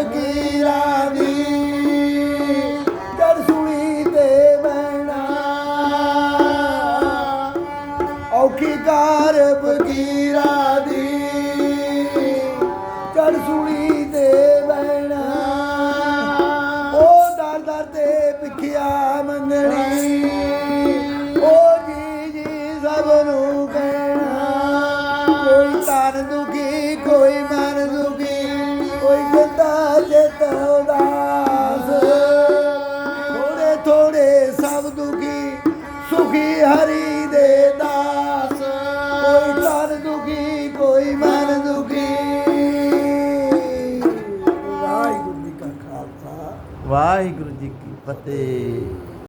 ਫਕੀਰਾਂ ਦੀ ਜਦ ਸੁਣੀ ਤੇ ਬਹਿਣਾ ਔਖੀ ਕਾਰ ਫਕੀਰਾਂ ਦੀ ਜਦ ਸੁਣੀ ਤੇ ਬਹਿਣਾ ਉਹ ਦਰ ਦਰ ਤੇ ਭਿਖਿਆ ਮੰਗਣੀ। ਉਹ ਜੀ ਜੀ ਸਭ ਨੂੰ ਕਹਿਣਾ। ਕੋਈ ਤਨ ਦੁਖੀ ਥੋੜੇ ਸਭ ਦੁਖੀ, ਸੁਖੀ ਹਰੀ ਦੇ ਦਾਸ। ਕੋਈ ਤਨ ਦੁਖੀ, ਕੋਈ ਮਨ ਦੁਖੀ। ਵਾਹਿਗੁਰੂ ਜੀ ਕਾ ਖਾਲਸਾ। ਵਾਹਿਗੁਰੂ ਜੀ ਕੀ ਫਤਿਹ।